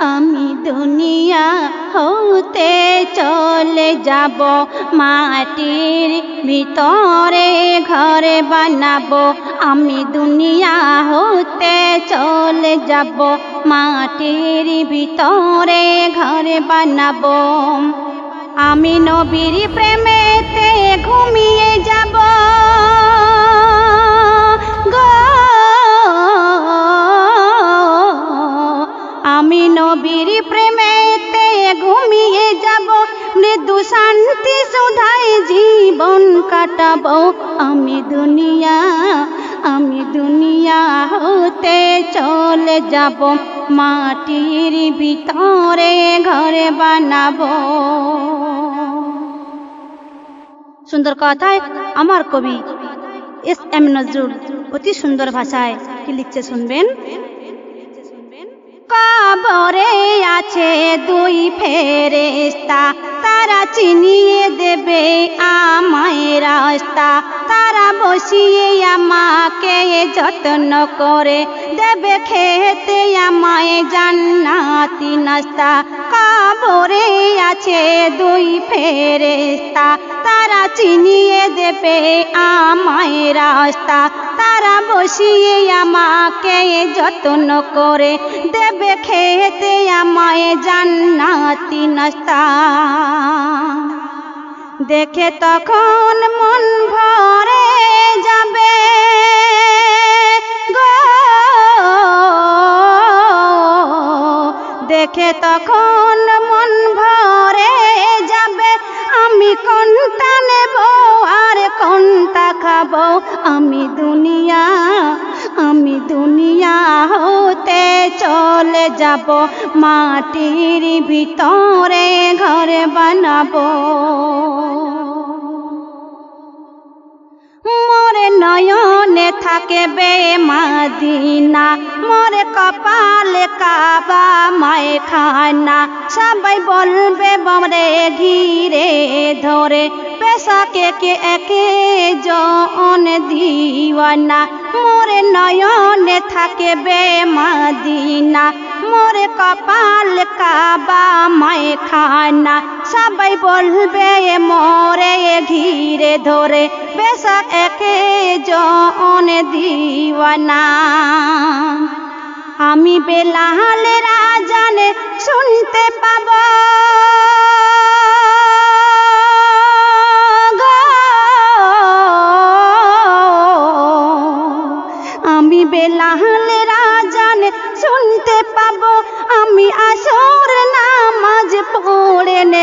আমি দুনিয়া হতে চলে যাব, মাটির ভিতরে ঘরে বানাবো। আমি দুনিয়া হতে চলে যাব, মাটির ভিতরে ঘরে বানাবো। আমি নবীর প্রেমেতে ঘুমিয়ে যাব শান্তি সুধাই জীবন কাটাবো। আমি দুনিয়া আমি দুনিয়া হতে চলে যাব। মাটির ভিতরে ঘরে বানাবো। সুন্দর কথায় আমার কবি এস এম নজরুল অতি সুন্দর ভাষায় কি লিখছে শুনবেন? কবরে আছে দুই ফেরেস্তা তারা চিনিয়ে দেবে আমায় রাস্তা। তারা বসিয়ে আমাকে যত্ন করে দেবে খেতে আমায় জান্নাতি নাস্তা। কবরে আছে দুই ফেরেস্তা তারা চিনিয়ে দেবে আমায় রাস্তা। তারা বসিয়ে আমাকে যত্ন করে দেবে খেতে আমায় জান্নাতি নাস্তা। দেখে তখন মন ভরে যাবে গো। দেখে তখন মন ভরে যাবে। আমি কোনটা নেব যাব, মাটির ভিতরে ঘরে বানাবো। মোরে নয়নে থাকে বে মাদিনা, মোরে কপালে কাবা মায় খানা সবাই বলবে, বমরে ঘিরে ধরে, পেশাকে কে একে জন দিওয়ানা। মোরে নয়নে থাকে বে মাদিনা মোরে কপাল কাবা মায় খানা সবাই বলবে, মোরে ঘিরে ধরে বেশা একে জন দিওয়ানা। আমি বেলাল রাজানে শুনতে পাব।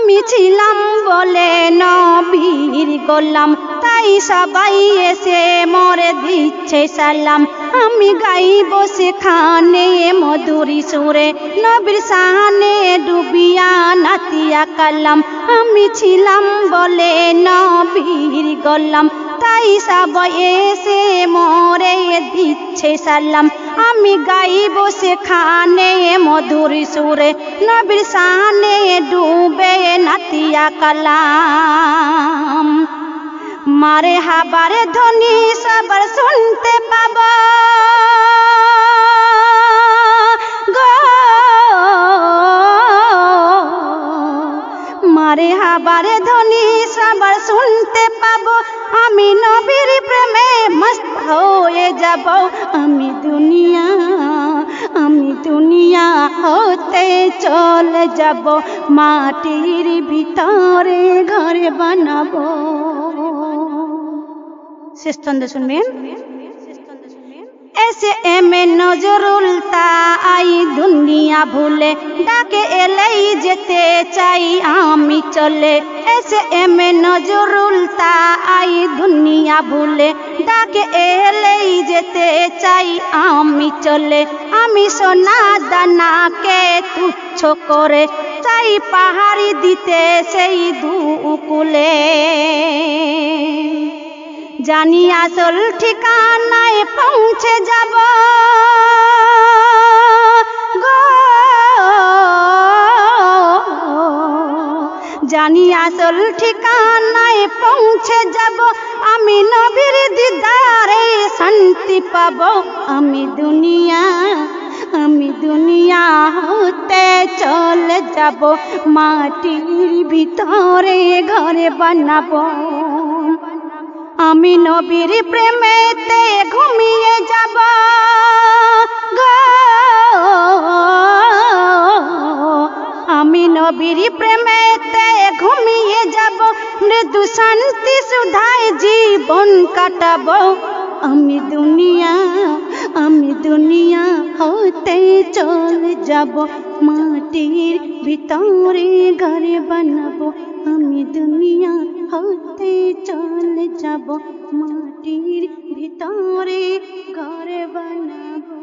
আমি ছিলাম বলে নবীর গোলাম, তাই সবাই এসে মরে দিচ্ছে সালাম। আমি গাইব সেখানে মধুরি সুরে, নবীর সাহানে ডুবিয়া নাতিয়া কালাম। আমি ছিলাম বলে নবীর গোলাম তাই সবাই এসে মরে দিচ্ছে সালাম। আমি গাইব সেখানে মধুর সুরে, নবীর সানে ডুবে নাতিয়া কালাম। মারে হাবারে ধ্বনি সবার শুনতে পাব। যাব। আমি দুনিয়া আমি দুনিয়া হতে চলে যাব। মাটির ভিতরে ঘরে বানাবো। শেষ ছন্দে শুনবেন? এসে এমে নজরুল তাই দুনিয়া ভুলে। ডাকে এলেই যেতে চাই আমি চলে। এসে এমে নজরুল তাই দুনিয়া ভুলে। ডাকে এলেই যেতে চাই আমি চলে। আমি সোনা দানাকে তুচ্ছ করে? চাই পাহাড়ি দিতে সেই দুকুলে জানি আসল ঠিকানায় পৌঁছে যাব। জানি আসল ঠিকানায় পৌঁছে যাব। আমি নবীর দিদারে শান্তি পাব। আমি দুনিয়া আমি দুনিয়া হতে চলে যাব। মাটির ভিতরে ঘরে বানাবো। আমি নবীর প্রেমেতে ঘুমিয়ে যাব। আমি নবীর প্রেমেতে ঘুমিয়ে যাব। মৃদু শান্তি সুধায় জীবন কাটাব। আমি দুনিয়া আমি দুনিয়া হতে চলে যাব। মাটির ভিতরে ঘরে বানাবো। আমি দুনিয়া হতে চলে যাব মাটির ভিতরে ঘরে বানাবো।